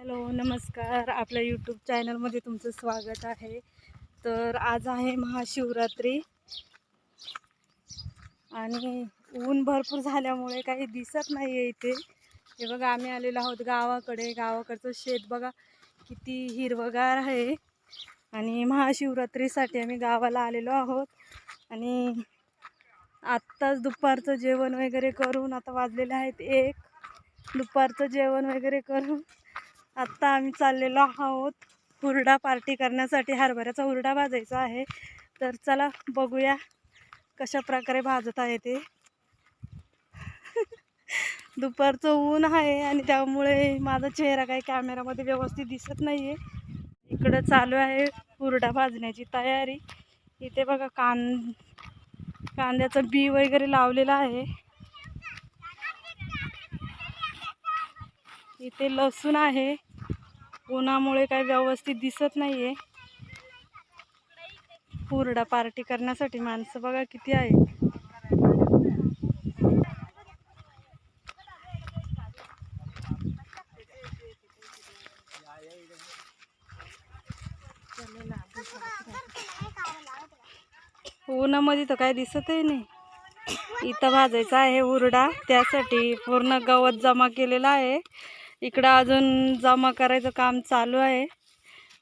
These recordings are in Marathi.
हॅलो नमस्कार. आपल्या यूट्यूब चॅनलमध्ये तुमचं स्वागत आहे. तर आज आहे महाशिवरात्री. आणि ऊन भरपूर झाल्यामुळे काही दिसत नाही आहे इथे. हे बघा आम्ही आलेलो आहोत गावाकडे. गावाकडचं शेत बघा किती हिरवगार आहे. आणि महाशिवरात्रीसाठी आम्ही गावाला आलेलो आहोत. आणि आत्ताच दुपारचं जेवण वगैरे करून आता वाजलेलं आहेत एक. दुपारचं जेवण वगैरे करून आत्ता आम्ही चाललेलो आहोत हुरडा पार्टी करण्यासाठी. हरभऱ्याचा हुरडा भाजायचा आहे. तर चला बघूया कशा प्रकारे भाजत आहे ते. दुपारचं ऊन आहे आणि त्यामुळे माझा चेहरा काही कॅमेरामध्ये व्यवस्थित दिसत नाही आहे इकडं चालू आहे हुरडा भाजण्याची तयारी. इथे बघा कांद कांद्याचं बी वगैरे लावलेलं आहे. इथे लसूण आहे. उन्हामुळे काही व्यवस्थित दिसत नाही आहे हुरडा पार्टी करण्यासाठी माणसं बघा किती आहे उन्हामध्ये तर काय दिसतही नाही. इथं भाजायचा आहे हुरडा त्यासाठी पूर्ण गवत जमा केलेलं आहे. इकडं अजून जमा करायचं काम चालू आहे.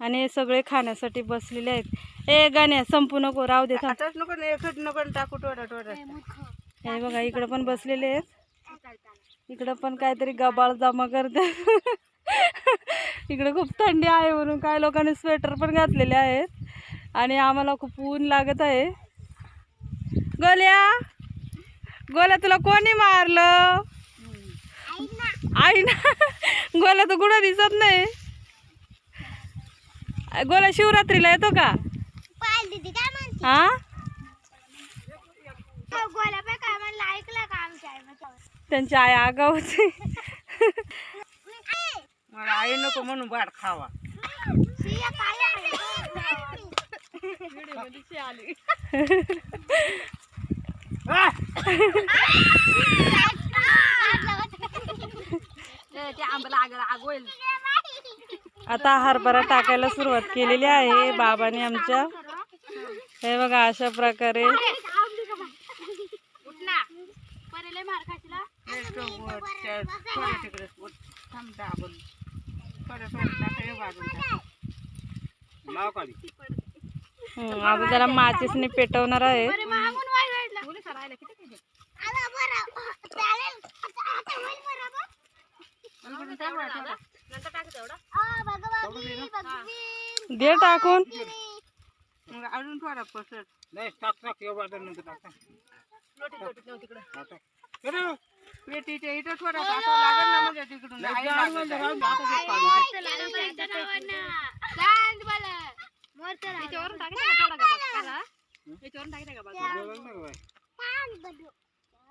आणि हे सगळे खाण्यासाठी बसलेले आहेत. ए गाण्या संपू नको राहू दे थांब. आताच नको नाही एकच नको टाकू हे बघा इकडं पण बसलेले आहेत. इकडं पण काहीतरी गबाळ जमा करते. इकडं खूप थंडी आहे म्हणून काही लोकांनी स्वेटर पण घातलेले आहेत. आणि आम्हाला खूप ऊन लागत आहे. गोल्या! गोल्या तुला कोणी मारलं? आई ना गोल्या तर कुठं दिसत नाही. गोल्या शिवरात्रीला येतो का? दीदी काय म्हणते? हा? त्यांची आई आगाव होती. मला आई नको म्हणून बाड खावा. आता हरभरा टाकायला सुरुवात केलेली आहे बाबाने आमच्या. हे बघा अशा प्रकारे. आता त्याला माचीसने पेटवणार आहे मागून वाय वाढला आला बरं चालेल आता आता होईल दे टाकून. मग अजून थोडा पसर पेटीच्या इथं थोडा टाकावं लागेल ना म्हणजे तिकडून. आई लागेल.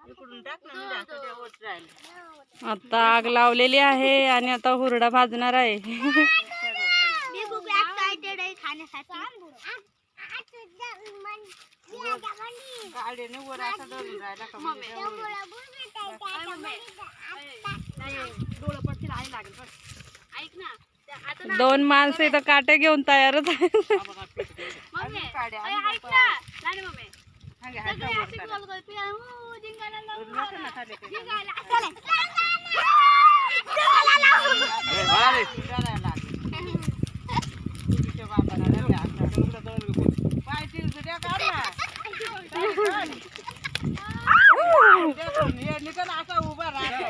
इकडून टाक ना म्हणजे राहील. आता आग लावलेली आहे आणि आता हुरडा भाजणार आहे मी खूप एक्साइटेड आहे खाण्यासाठी गाडीने वर असा धरून राहिला का म्हणजे ते होईल. दोन माणसं इथं काटे घेऊन तयारच आहे अजून काड्या, अजून पाय. हागे, हाता वर करा. नको ना खाली काही. फिरायला लागेल. तुझ्या बापाला नाही आता. पाय तिरपी द्या काढ ना. काढ. देखून हे निघून असा उभा राहतो.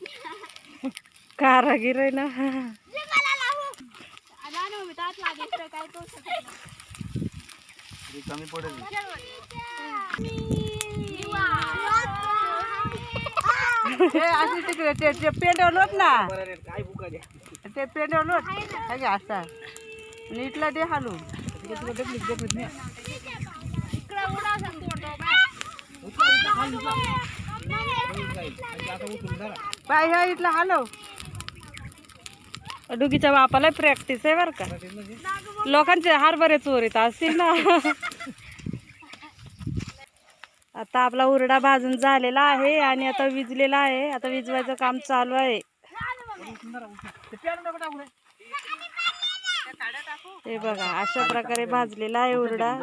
कारागीर आहे ना. कमी पडेल तिकडे ते ते पेंडवर लोट ना ते पेंडवर लोट काय असा नीटला दे हालू पाय ह्या इथला हालो. डुगीच्या बापाला प्रॅक्टिस आहे बरं का. लोकांचे हरभरे चोरीत असतील ना. आता आपला उरडा भाजून झालेला आहे आणि आता विजलेला आहे. आता विजवायचं काम चालू आहे. हे बघा अशा प्रकारे भाजलेला आहे उरडा.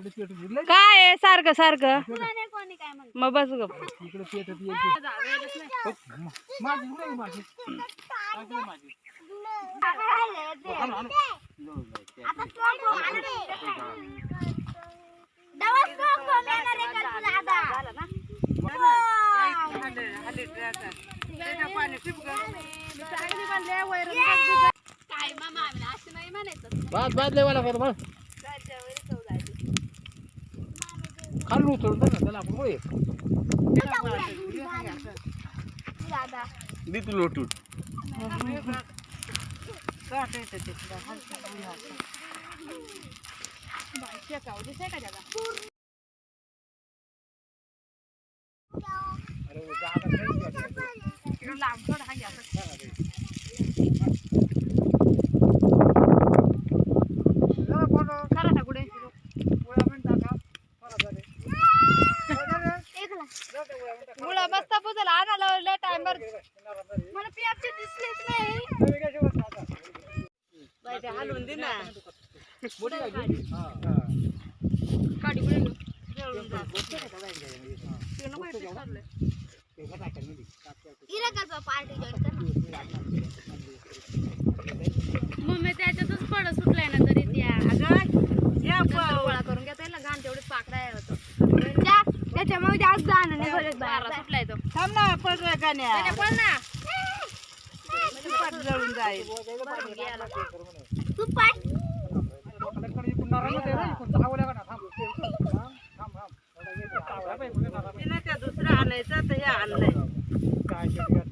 काय आहे? सारखं सारखं. कोणी काय म्हणत मग बस ग. इकडे पेटत येते माझी नाही माझी माझी काय मामा असं नाही म्हणायचं भात भात लेवाला कर बस खाली उचलून बघ ना त्याला आपण वय दादा दे तू लोटून मुळा दे ना. काढी मम्मी त्याच्यातच पड सुटलाय ना तरी त्या. या गोळा करून घेता येईल ना घाण तेवढे पाकडा होतो त्याच्यामुळे जास्त जाण नाही सुटलाय तो. थांब ना पडलं गाण्या. पण ना. जळून जाईल. तू तिनं त्या दुसरं आणायचं तर हे आणलंय.